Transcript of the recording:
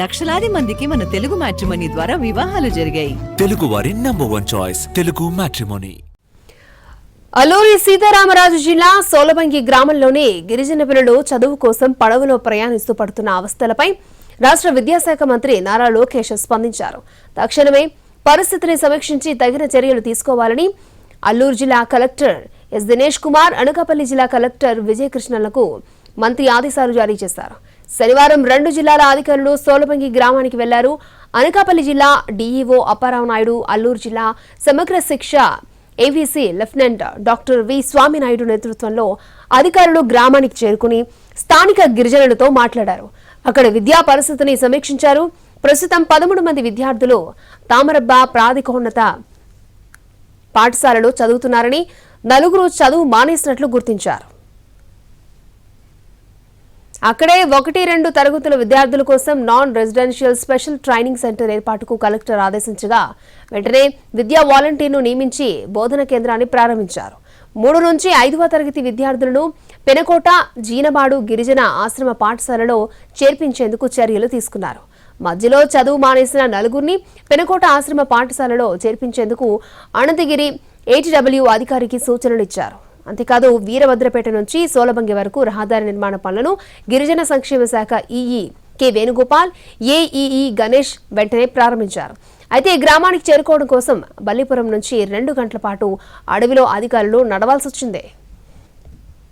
లక్షలాది మందికి మన తెలుగు మ్యాట్రిమనీ ద్వారా వివాహాలు జరిగాయి. తెలుగు వారి number one choice Telugu matrimony. Alluri Sitarama Raju జిల్లా సోలబంగి గ్రామంలోని గిరిజన పిల్లలు చదువు కోసం పడవలో ప్రయాణిస్తూ పడుతున్న అవస్థలపై రాష్ట్ర విద్యాశాఖ మంత్రి నారా లోకేష్ స్పందించారు. తక్షణమే పరిస్థితిని సమీక్షించి తగిన చర్యలు తీసుకోవాలని అల్లూరు జిల్లా కలెక్టర్ ఎస్. దినేష్ కుమార్ అనకాపల్లి జిల్లా కలెక్టర్ విజయకృష్ణలకు మంత్రి ఆదేశాలు జారీ చేశారు. శనివారం రెండు జిల్లాల అధికారులు సోలబంగి గ్రామానికి వెళ్ళారు. అనకాపల్లి జిల్లా డీఈఓ అప్పారావు నాయుడు అల్లూరు జిల్లా Samagra Shiksha AVC lieutenant doctor V Swaminaidu నేతృత్వంలో అధికారులు గ్రామానికి చేరుకుని స్థానిక గిరిజనులతో మాట్లాడారు. అక్కడ విద్యా పరిస్థితిని సమీక్షించారు. ప్రస్తుతం పదమూడు మంది విద్యార్థులు తామరబ్బ ప్రాధికోన్నత పాఠశాలలో చదువుతున్నారని నలుగురు చదువు మానేసినట్లు గుర్తించారు. అక్కడే ఒకటి రెండు తరగతుల విద్యార్థుల కోసం non residential special training centre ఏర్పాటుకు కలెక్టర్ ఆదేశించగా వెంటనే విద్యా వాలంటీర్ను నియమించి బోధన కేంద్రాన్ని ప్రారంభించారు. మూడు నుంచి ఐదవ తరగతి విద్యార్థులను పెనకోట జీనబాడు గిరిజన ఆశ్రమ పాఠశాలలో చేర్పించేందుకు చర్యలు తీసుకున్నారు. మధ్యలో చదువు మానేసిన నలుగురిని పెనకోట ఆశ్రమ పాఠశాలలో చేర్పించేందుకు అనంతగిరి ఏటీడబ్ల్యూ అధికారికి సూచనలు ఇచ్చారు. అంతేకాదు వీరభద్రపేట నుంచి సోలబంగి వరకు రహదారి నిర్మాణ పనులను గిరిజన సంక్షేమ శాఖ EE K Venugopal AEE Ganesh వెంటనే ప్రారంభించారు. అయితే గ్రామానికి చేరుకోవడం కోసం బల్లిపురం నుంచి రెండు గంటల పాటు అడవిలో అధికారులు నడవాల్సి వచ్చింది.